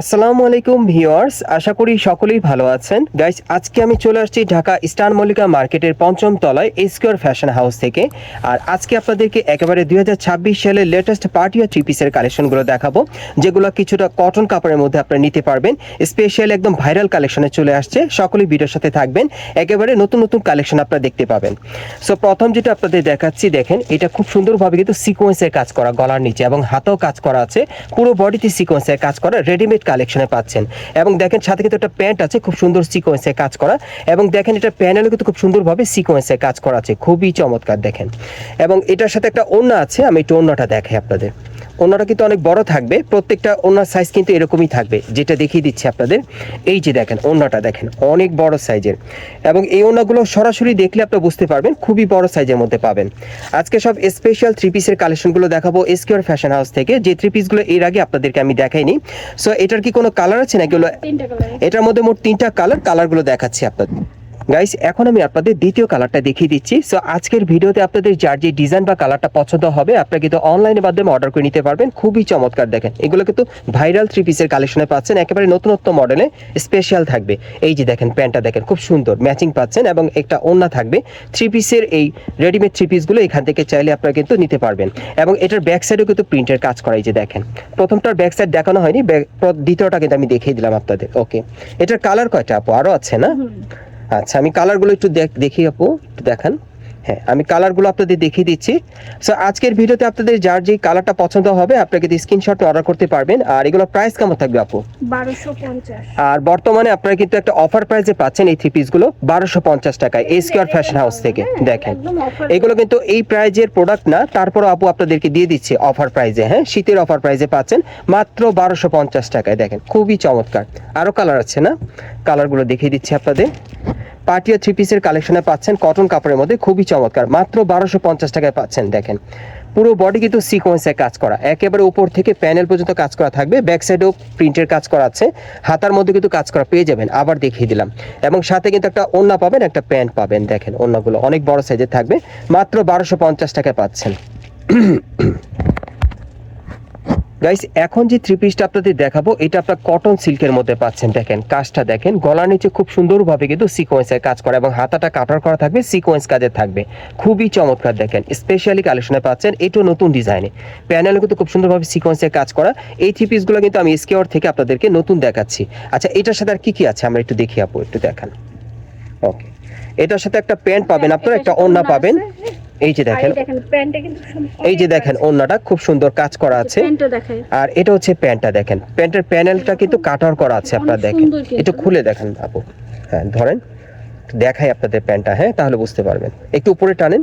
আসসালামু আলাইকুম ভিউয়ার্স, আশা করি সকলেই ভালো আছেন। গাইস আজকে আমি চলে আসছি ঢাকা স্টার মল্লিকা মার্কেটের পঞ্চম তলায় স্কোয়ার ফ্যাশন হাউস থেকে। আর আজকে আপনাদেরকে একেবারে দু হাজার ছাব্বিশ সালের লেটেস্ট পার্টি আর থ্রি পিসের কালেকশনগুলো দেখাবো, যেগুলো কিছুটা কটন কাপড়ের মধ্যে আপনারা নিতে পারবেন। স্পেশাল একদম ভাইরাল কালেকশনে চলে আসছে, সকলেই ভিডিওর সাথে থাকবেন। একেবারে নতুন নতুন কালেকশন আপনারা দেখতে পাবেন। সো প্রথম যেটা আপনাদের দেখাচ্ছি, দেখেন, এটা খুব সুন্দরভাবে কিন্তু সিকোয়েন্সের কাজ করা, গলার নিচে এবং হাতেও কাজ করা আছে। পুরো বডিতে সিকোয়েন্সের কাজ করা রেডিমেড কালেকশনে পাচ্ছেন। এবং দেখেন সাথে কিন্তু একটা প্যান্ট আছে, খুব সুন্দর সিকোয়েন্সে কাজ করা। এবং দেখেন এটা প্যানেলও কিন্তু খুব সুন্দরভাবে সিকোয়েন্সে কাজ করা আছে। খুবই চমৎকার দেখেন। এবং এটার সাথে একটা ওড়না আছে, আমি একটু ওড়নাটা দেখাই আপনাদের। ওনারা কিন্তু অনেক বড় থাকবে প্রত্যেকটা ওনার সাইজ কিন্তু এরকমই থাকবে যেটা দেখিয়ে দিচ্ছি আপনাদের। এই যে দেখেন ওনাটা দেখেন অনেক বড় সাইজের এবং এই ওনাগুলো সরাসরি দেখলে আপনি বুঝতে পারবেন খুবই বড় সাইজের মধ্যে পাবেন। আজকে সব স্পেশাল থ্রি পিসের কালেকশনগুলো দেখাবো এসকিউর ফ্যাশন হাউস থেকে। যে থ্রি পিসগুলো এর আগে আপনাদেরকে আমি দেখাইনি। সো এটার কি কোনো কালার আছে নাকি এটার মধ্যে মোট তিনটা কালার কালারগুলো দেখাচ্ছি আপনাদের। গাইস এখন আমি আপনাদের দ্বিতীয় কালারটা দেখিয়ে দিচ্ছি। সো আজকের ভিডিওতে আপনাদের যার যে ডিজাইন বা কালারটা পছন্দ হবে, আপনারা কিন্তু অনলাইনের মাধ্যমে অর্ডার করে নিতে পারবেন। খুবই চমৎকার দেখেন। এগুলো কিন্তু ভাইরাল থ্রি পিসের কালেকশনে পাচ্ছেন। একেবারে নতুনত্ব মডেলে স্পেশাল থাকবে। এই যে দেখেন, প্যান্টটা দেখেন, খুব সুন্দর ম্যাচিং পাচ্ছেন এবং একটা ওন্না থাকবে। থ্রি পিসের এই রেডিমেড থ্রি পিসগুলো এখান থেকে চাইলে আপনারা কিন্তু নিতে পারবেন। এবং এটার ব্যাক সাইডেও কিন্তু প্রিন্টের কাজ করা এই যে দেখেন। প্রথমটার ব্যাক সাইড দেখানো হয়নি দ্বিতীয়টা কিন্তু আমি দেখিয়ে দিলাম আপনাদের। ওকে এটার কালার কয়টা আপু? আরও আছে না? আচ্ছা আমি কালারগুলো একটু দেখ- আপু একটু দেখান। হ্যাঁ আমি কালারগুলো আপনাদের দেখিয়ে দিচ্ছি। সো আজকের ভিডিওতে আপনাদের যার যে কালারটা পছন্দ হবে আপনাকে কিন্তু স্ক্রিনশট অর্ডার করতে পারবেন। আর এগুলো প্রাইস কেমন থাকবে আপু? আর বর্তমানে আপনারা কিন্তু একটা অফার প্রাইসে পাচ্ছেন এই থ্রি পিসগুলো বারোশো পঞ্চাশ টাকায় এই স্কোয়ার ফ্যাশন হাউস থেকে। দেখেন এগুলো কিন্তু এই প্রাইজের প্রোডাক্ট না তারপরও আপু আপনাদেরকে দিয়ে দিচ্ছে অফার প্রাইজে হ্যাঁ শীতের অফার প্রাইজে পাচ্ছেন মাত্র বারোশো পঞ্চাশ টাকায়। দেখেন খুবই চমৎকার। আরও কালার আছে না? কালারগুলো দেখিয়ে দিচ্ছি আপনাদের। পার্টিয়া থ্রি পিসের কালেকশনে পাচ্ছেন কটন কাপড়ের মধ্যে খুবই চমৎকার। মাত্র বারোশো পঞ্চাশ টাকায় পাচ্ছেন, দেখেন। পুরো বডি কিন্তু সিকোয়েন্সে কাজ করা। একেবারে উপর থেকে প্যানেল পর্যন্ত কাজ করা থাকবে। ব্যাক সাইডেও প্রিন্টের কাজ করা আছে। হাতার মধ্যে কিন্তু কাজ করা পেয়ে যাবেন। আবার দেখিয়ে দিলাম। এবং সাথে কিন্তু একটা ওন্না পাবেন, একটা প্যান্ট পাবেন, দেখেন। ওন্নাগুলো অনেক বড় সাইজের থাকবে। মাত্র বারোশো পঞ্চাশ টাকায় পাচ্ছেন। গাইস এখন যে থ্রি পিসটা আপনাদের দেখাবো এটা আপনার কটন সিল্কের মধ্যে পাচ্ছেন দেখেন কাজটা দেখেন। গলার নিচে খুব সুন্দরভাবে কিন্তু সিকোয়েন্সের কাজ করা এবং হাতাটা কাটার করা থাকবে সিকোয়েন্স কাজে থাকবে। খুবই চমৎকার দেখেন স্পেশালি কালেকশনে পাচ্ছেন এটাও নতুন ডিজাইনে প্যানেলও কিন্তু খুব সুন্দরভাবে সিকোয়েন্সের কাজ করা। এই থ্রি পিসগুলো কিন্তু আমি স্কেওয়ার থেকে আপনাদেরকে নতুন দেখাচ্ছি। আচ্ছা এটার সাথে আর কী কী আছে? আমরা একটু দেখি আপু একটু দেখান। ওকে এটার সাথে একটা প্যান্ট পাবেন আপনারা একটা ওড়না পাবেন। এই যে দেখেন এই যে দেখেন ওড়নাটা খুব সুন্দর কাজ করা আছে। আর এটা হচ্ছে প্যান্টটা দেখেন। প্যান্টের প্যানেলটা কিন্তু কাটার করা আছে আপনারা দেখেন। একটু খুলে দেখেন আপু। হ্যাঁ ধরেন দেখাই আপনাদের প্যান্টটা হ্যাঁ তাহলে বুঝতে পারবেন। একটু উপরে টানেন।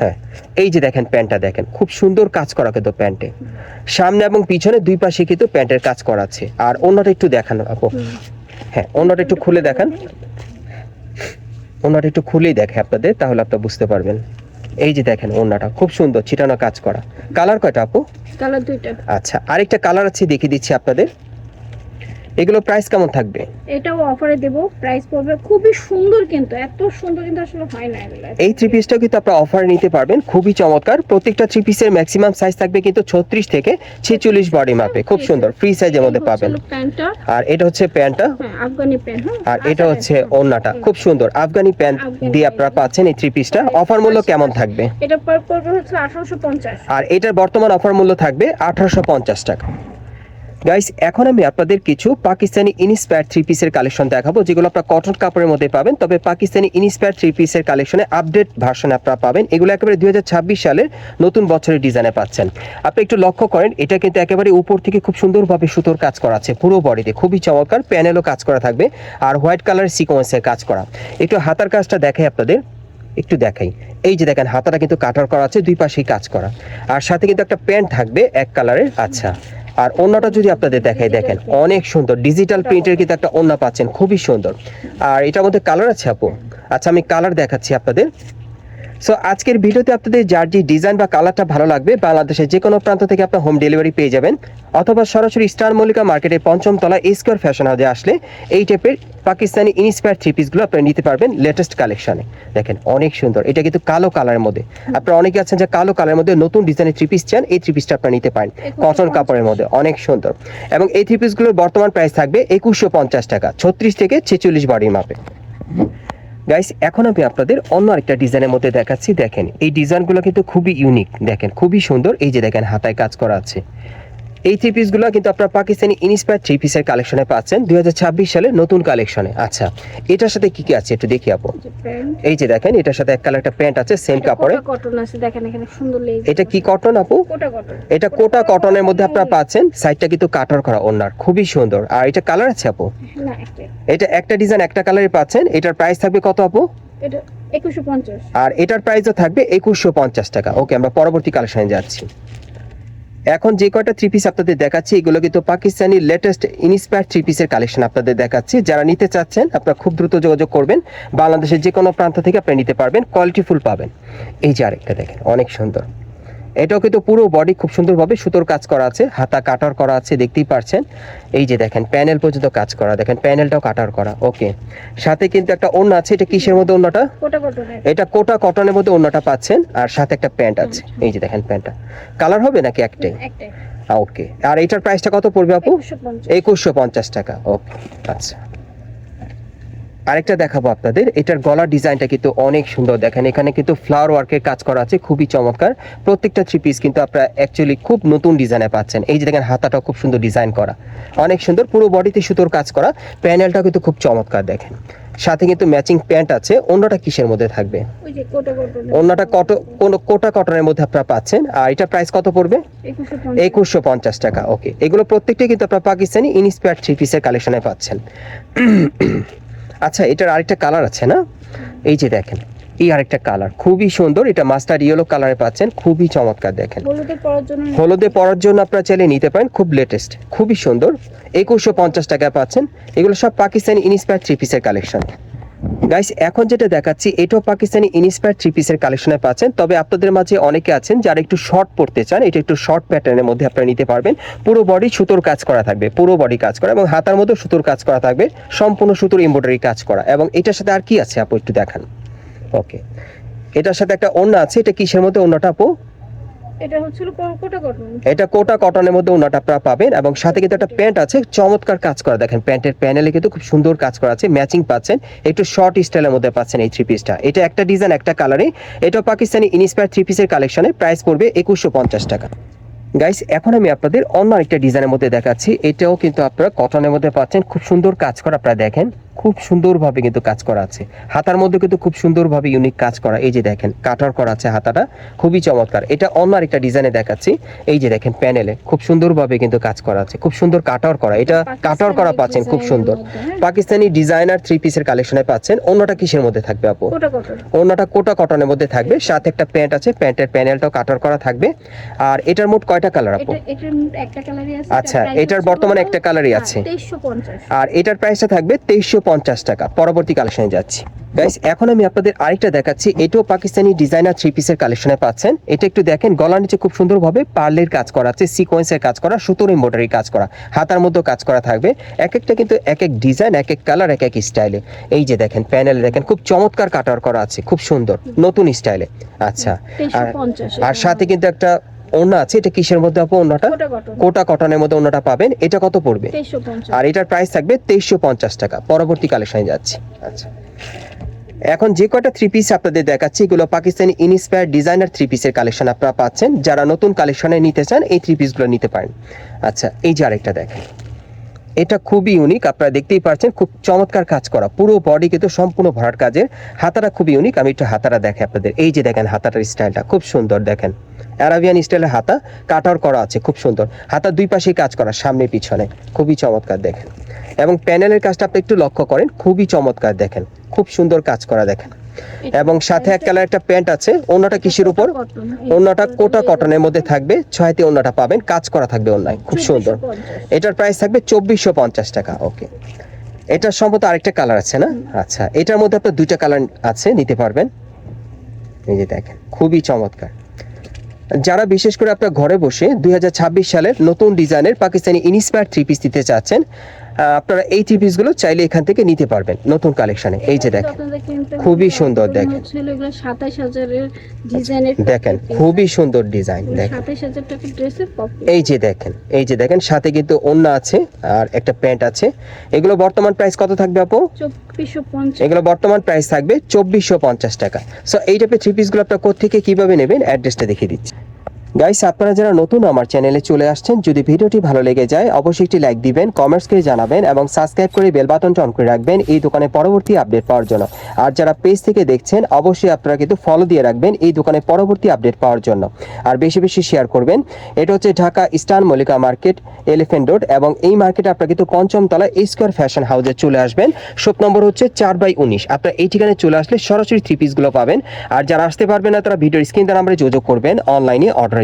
হ্যাঁ এই যে দেখেন প্যান্টটা দেখেন খুব সুন্দর কাজ করা কিন্তু প্যান্টে। সামনে এবং পিছনে দুই পাশে কিন্তু প্যান্টের কাজ করা আছে। আর অন্যটা একটু দেখান আপু। হ্যাঁ অন্যটা একটু খুলে দেখান। ওনাটা একটু খুলেই দেখে আপনাদের তাহলে আপনারা বুঝতে পারবেন। এই যে দেখেন ওড়নাটা খুব সুন্দর ছিটানো কাজ করা। কালার কয়টা আপু? কালার দুইটা। আচ্ছা আরেকটা কালার আছে দেখিয়ে দিচ্ছি আপনাদের। এগুলো প্রাইস কেমন থাকবে? এটাও অফারে দেব। প্রাইস পড়বে খুবই সুন্দর কিন্তু এত সুন্দর কিন্তু আসলে হয় না এগুলো। এই থ্রি পিসটাও কিন্তু আপনারা অফারে নিতে পারবেন খুবই চমৎকার। প্রত্যেকটা থ্রি পিসের ম্যাক্সিমাম সাইজ থাকবে কিন্তু ছত্রিশ থেকে ছেচল্লিশ বডি মাপে খুব সুন্দর। ফ্রি সাইজের মধ্যে পাবেন। আর এটা হচ্ছে প্যান্টটা। হ্যাঁ আফগানি প্যান্ট হ্যাঁ আর এটা হচ্ছে ওন্নাটা খুব সুন্দর। আফগানি প্যান্ট দিয়ে আপনারা পাচ্ছেন এই থ্রি পিসটা অফার মূল্য কেমন থাকবে? এটা পড়বে হচ্ছে আঠারোশো পঞ্চাশ। আর এটার বর্তমান অফার মূল্য থাকবে আঠারোশো পঞ্চাশ টাকা। গাইস এখন আমি আপনাদের কিছু পাকিস্তানি ইনস্পায়ার থ্রি পিসের কালেকশন দেখাবো, যেগুলো আপনারা কটন কাপড়ের মধ্যে পাবেন। তবে পাকিস্তানি ইনস্পায়ার থ্রি পিসের কালেকশনে আপডেট ভার্সন আপনারা পাবেন। এগুলো একেবারে দু হাজার ছাব্বিশ সালের নতুন বছরের ডিজাইনে পাচ্ছেন। আপনি একটু লক্ষ্য করেন, এটা কিন্তু একেবারে উপর থেকে খুব সুন্দরভাবে সুতোর কাজ করা আছে, পুরো বডিতে খুবই চমৎকার প্যানেলও কাজ করা থাকবে, আর হোয়াইট কালার সিকোয়েন্সের কাজ করা। একটু হাতার কাজটা দেখাই আপনাদের, একটু দেখাই। এই যে দেখেন, হাতাটা কিন্তু কাটার করা আছে, দুই পাশেই কাজ করা। আর সাথে কিন্তু একটা প্যান্ট থাকবে এক কালারের আচ্ছা। আর অন্যটা যদি আপনাদের দেখাই, দেখেন, অনেক সুন্দর। ডিজিটাল প্রিন্টের কিন্তু একটা অন্য পাচ্ছেন, খুবই সুন্দর। আর এটার মধ্যে কালার আছে আপু? আচ্ছা আমি কালার দেখাচ্ছি আপনাদের। সো আজকের ভিডিওতে আপনাদের যার যে ডিজাইন বা কালারটা ভালো লাগবে বাংলাদেশের যে কোনো প্রান্ত থেকে আপনার হোম ডেলিভারি পেয়ে যাবেন। অথবা সরাসরি স্টার মল্লিকা মার্কেটের পঞ্চম তলা স্কোয়ার ফ্যাশন হাউসে আসলে এই টাইপের পাকিস্তানি ইনস্পায়ার থ্রি পিসগুলো আপনারা নিতে পারবেন লেটেস্ট কালেকশনে দেখেন অনেক সুন্দর। এটা কিন্তু কালো কালারের মধ্যে। আপনারা অনেকে আছেন যে কালো কালারের মধ্যে নতুন ডিজাইনের থ্রি পিস চান এই থ্রি পিসটা আপনারা নিতে পারেন। কটন কাপড়ের মধ্যে। অনেক সুন্দর। এবং এই থ্রি পিসগুলোর বর্তমান প্রাইস থাকবে একুশশো পঞ্চাশ টাকা ছত্রিশ থেকে ছেচল্লিশ বাড়ির মাপে। গাইস এখন আমি আপনাদের অন্য আরেকটা ডিজাইনের মধ্যে দেখাচ্ছি। দেখেন, এই ডিজাইনগুলো কিন্তু খুবই ইউনিক দেখেন, খুবই সুন্দর। এই যে দেখেন, হাতায় কাজ করা আছে। এই থ্রি পিসগুলো কিন্তু আপনার পাকিস্তানি ইনস্পায়ার থ্রি পিসের কালেকশনে পাচ্ছেন দুই হাজার ছাব্বিশ সালের নতুন কালেকশনে আচ্ছা এটার সাথে কি কি আছে একটু দেখি আপু? এই যে দেখেন এটার সাথে এক কালার একটা প্যান্ট আছে সেম কাপড়ে। কটন আছে দেখেন এখানে সুন্দর লেগে এটা কি কটন আপু? এটা কোটা কটনের মধ্যে আপনারা পাচ্ছেন সাইডটা কিন্তু কাটার করা ওনার খুবই সুন্দর। আর এটা কালার আছে আপু? এটা একটা ডিজাইন একটা কালারে পাচ্ছেন এটার প্রাইস থাকবে কত আপু? আর এটার প্রাইসও থাকবে একুশশো পঞ্চাশ টাকা। ওকে আমরা পরবর্তী কালেকশনে যাচ্ছি। এখন যে কয়টা থ্রি পিস আপনাদের দেখাচ্ছি, এগুলো কিন্তু পাকিস্তানি লেটেস্ট ইনস্পায়ার থ্রি পিসের কালেকশন আপনাদের দেখাচ্ছি। যারা নিতে চাচ্ছেন, আপনারা খুব দ্রুত যোগাযোগ করবেন। বাংলাদেশের যে কোনো প্রান্ত থেকে আপনি নিতে পারবেন কোয়ালিটি ফুল পাবেন। এই যে আরেকটা দেখেন, অনেক সুন্দর। এটাও কিন্তু পুরো বডি খুব সুন্দরভাবে সুতোর কাজ করা আছে হাতা কাটার করা আছে দেখতেই পারছেন। এই যে দেখেন প্যানেল পর্যন্ত কাজ করা দেখেন প্যানেলটাও কাটার করা ওকে সাথে কিন্তু একটা ওড়না আছে এটা কিসের মধ্যে ওড়নাটা? কটনের। এটা কোটা কটনের মধ্যে অন্যটা পাচ্ছেন আর সাথে একটা প্যান্ট আছে। এই যে দেখেন প্যান্টটা কালার হবে নাকি একটাই? ওকে আর এটার প্রাইসটা কত পড়বে আপু? একুশশো পঞ্চাশ। টাকা ওকে আচ্ছা। আরেকটা দেখাবো আপনাদের। এটার গলার ডিজাইনটা কিন্তু অনেক সুন্দর দেখেন। এখানে কিন্তু ফ্লাওয়ার ওয়ার্কের কাজ করা আছে খুবই চমৎকার। প্রত্যেকটা থ্রি পিস কিন্তু আপনারা অ্যাকচুয়ালি খুব নতুন ডিজাইনে পাচ্ছেন। এই যে দেখেন হাতাটাও খুব সুন্দর ডিজাইন করা। অনেক সুন্দর পুরো বডিতে সুতোর কাজ করা। প্যানেলটাও কিন্তু খুব চমৎকার দেখেন। সাথে কিন্তু ম্যাচিং প্যান্ট আছে। অন্যটা কিসের মধ্যে থাকবে? কোটা অন্যটা কত কোন কোটা কটনের মধ্যে আপনারা পাচ্ছেন। আর এটা প্রাইস কত পড়বে? একুশশো পঞ্চাশ। একুশশো পঞ্চাশ টাকা ওকে এগুলো প্রত্যেকটাই কিন্তু আপনারা পাকিস্তানি ইনস্পায়ার থ্রি পিসের কালেকশনে পাচ্ছেন। আচ্ছা এটার আরেকটা কালার আছে না? এই যে দেখেন এই আরেকটা কালার খুবই সুন্দর। এটা মাস্টার ইয়েলো কালারে পাচ্ছেন খুবই চমৎকার দেখেন। হলুদে পরার জন্য আপনারা চাইলে নিতে পারেন খুব লেটেস্ট খুবই সুন্দর। একুশশো পঞ্চাশ টাকায় পাচ্ছেন। এগুলো সব পাকিস্তানি ইনস্পায়ার থ্রি পিসের কালেকশন গাইস এখন যেটা দেখাচ্ছি, এটাও পাকিস্তানি ইনস্পায়ার থ্রি পিসের কালেকশনে পাচ্ছেন। তবে আপনাদের মাঝে অনেকে আছেন যারা একটু শর্ট পড়তে চান, এটা একটু শর্ট প্যাটার্নের মধ্যে আপনারা নিতে পারবেন। পুরো বডি সুতোর কাজ করা থাকবে, পুরো বডি কাজ করা এবং হাতার মধ্যে সুতোর কাজ করা থাকবে, সম্পূর্ণ সুতোর এমব্রয়ডারি কাজ করা। এবং এটার সাথে আর কি আছে আপু, একটু দেখান? ওকে এটার সাথে একটা ওড়না আছে, এটা কিসের মধ্যে ওড়নাটা আপু? এটা কোটা কটনের মধ্যে ওনাটা আপনারা পাবেন এবং সাথে কিন্তু একটা প্যান্ট আছে, চমৎকার কাজ করা। দেখেন, প্যান্টের প্যানেলে কিন্তু খুব সুন্দর কাজ করা আছে, ম্যাচিং পাচ্ছেন, একটু শর্ট স্টাইলের মধ্যে পাচ্ছেন এই থ্রি পিসটা এটা একটা ডিজাইন, একটা কালারে এটা পাকিস্তানি ইনস্পায়ার থ্রি পিসের কালেকশনে প্রাইস পড়বে একুশশো পঞ্চাশ টাকা। গাইস এখন আমি আপনাদের অন্য আরেকটা ডিজাইনের মধ্যে দেখাচ্ছি। এটাও কিন্তু আপনারা কটনের মধ্যে পাচ্ছেন। খুব সুন্দর কাজ করা আপনারা দেখেন। খুব সুন্দরভাবে কিন্তু কাজ করা আছে। হাতার মধ্যে কিন্তু খুব সুন্দরভাবে ইউনিক কাজ করা। এই যে দেখেন কাটার করা আছে হাতাটা। খুবই চমৎকার। এটা অন্য আরেকটা ডিজাইনে দেখাচ্ছি। এই যে দেখেন প্যানেলে খুব সুন্দরভাবে কিন্তু কাজ করা আছে। খুব সুন্দর কাটার করা। এটা কাটার করা পাচ্ছেন খুব সুন্দর। পাকিস্তানি ডিজাইনার থ্রি পিসের কালেকশনে পাচ্ছেন। অন্যটা কিসের মধ্যে থাকবে আপু? অন্যটা কোটা কটনের মধ্যে থাকবে। সাথে একটা প্যান্ট আছে। প্যান্টের প্যানেলটাও কাটার করা থাকবে। আর এটার মোট কয়টা কালার আপু? আছে আচ্ছা, এটার বর্তমানে একটা কালারই আছে। তেইশশো পঞ্চাশ। আর এটার প্রাইসটা থাকবে তেইশশো পঞ্চাশ টাকা। পরবর্তী কালেকশনে যাচ্ছি। গাইস এখন আমি আপনাদের আরেকটা দেখাচ্ছি। এটাও পাকিস্তানি ডিজাইনার থ্রি পিসের কালেকশনে পাচ্ছেন। এটা একটু দেখেন গলার নিচে খুব সুন্দরভাবে পার্লের কাজ করা আছে সিকোয়েন্সের কাজ করা সুতোর এমব্রয়ডারি কাজ করা হাতার মধ্যে কাজ করা থাকবে। এক একটা কিন্তু এক এক ডিজাইন এক এক কালার এক এক স্টাইলে এই যে দেখেন প্যানেলে দেখেন খুব চমৎকার কাটার করা আছে খুব সুন্দর নতুন স্টাইলে আচ্ছা আর সাথে কিন্তু একটা ওড়না আছে এটা কিসের মধ্যে আপু ওনাটা কোটা কটনের মধ্যে ওনাটা পাবেন এটা কত পড়বে? আর এটার প্রাইস থাকবে তেইশশো পঞ্চাশ টাকা পরবর্তী কালেকশনে যাচ্ছি। আচ্ছা। এখন যে কয়টা থ্রি পিস আপনাদের দেখাচ্ছি এগুলো পাকিস্তানি ইনস্পায়ার ডিজাইনার থ্রি পিসের কালেকশন আপনারা পাচ্ছেন। যারা নতুন কালেকশনে নিতে চান এই থ্রি পিসগুলো নিতে পারেন। আচ্ছা এই যে আরেকটা দেখেন। এটা খুবই ইউনিক আপনারা দেখতেই পাচ্ছেন, খুব চমৎকার কাজ করা। পুরো বডি কিন্তু সম্পূর্ণ ভরাট কাজের। হাতাটা খুবই ইউনিক আমি একটু হাতাটা দেখে আপনাদের। এই যে দেখেন হাতাটার স্টাইলটা খুব সুন্দর দেখেন। অ্যারাবিয়ান স্টাইলের হাতা, কাটার করা আছে, খুব সুন্দর। হাতার দুই পাশেই কাজ করা, সামনে পিছনে। খুবই চমৎকার দেখেন। এবং প্যানেলের কাজটা আপনি একটু লক্ষ্য করেন, খুবই চমৎকার দেখেন। খুব সুন্দর কাজ করা দেখেন। এবং সাথে এক কালার একটা প্যান্ট আছে অন্যটা কিসের উপর? অন্যটা কোটা কটনের মধ্যে থাকবে ছয়তে অন্যটা পাবেন কাজ করা থাকবে অন্যায় খুব সুন্দর। এটার প্রাইস থাকবে চব্বিশশো পঞ্চাশ টাকা ওকে এটার সম্ভবত আরেকটা কালার আছে না? আচ্ছা এটার মধ্যে আপনার দুইটা কালার আছে নিতে পারবেন। এই যে দেখেন খুবই চমৎকার। যারা বিশেষ করে আপনার ঘরে বসে দু হাজার ছাব্বিশ সালের নতুন ডিজাইনের পাকিস্তানি ইনস্পায়ার থ্রি পিস দিতে চাচ্ছেন আপনারা এই থ্রি পিসগুলো চাইলে এখান থেকে নিতে পারবেন নতুন কালেকশনে। এই যে দেখেন, খুবই সুন্দর দেখেন। দেখেন, খুবই সুন্দর ডিজাইন, দেখেন। এই যে দেখেন, এই যে দেখেন, সাথে কিন্তু ওন্না আছে আর একটা প্যান্ট আছে। এগুলো বর্তমান প্রাইস কত থাকবে আপু? এগুলো বর্তমান প্রাইস থাকবে চব্বিশশো পঞ্চাশ টাকা। সো এই টাইপের থ্রি পিসগুলো আপনার কোথেকে কীভাবে নেবেন? অ্যাড্রেসটা দেখিয়ে দিচ্ছি। গাইস আপনারা যারা নতুন আমার চ্যানেলে চলে আসছেন, যদি ভিডিওটি ভালো লেগে যায়, অবশ্যই একটি লাইক দিবেন কমেন্টস করে জানাবেন এবং সাবস্ক্রাইব করে বেল বাটনটা অন করে রাখবেন এই দোকানে পরবর্তী আপডেট পাওয়ার জন্য। আর যারা পেজ থেকে দেখছেন, অবশ্যই আপনারা কিন্তু ফলো দিয়ে রাখবেন এই দোকানে পরবর্তী আপডেট পাওয়ার জন্য। আর বেশি বেশি শেয়ার করবেন, এটা হচ্ছে Dhaka eastern Mallika market elephant road এবং এই মার্কেটে আপনারা কিন্তু পঞ্চম তলায় স্কোয়ার ফ্যাশন হাউসে চলে আসবেন। শপ নম্বর হচ্ছে চার বাই উনিশ। আপনারা এই ঠিকানায় চলে আসলে সরাসরি থ্রি পিসগুলো পাবেন। আর যারা আসতে পারবেন না, তারা ভিডিওর স্ক্রিন নাম্বারে যোগাযোগ করবেন অনলাইনে অর্ডারের জন্য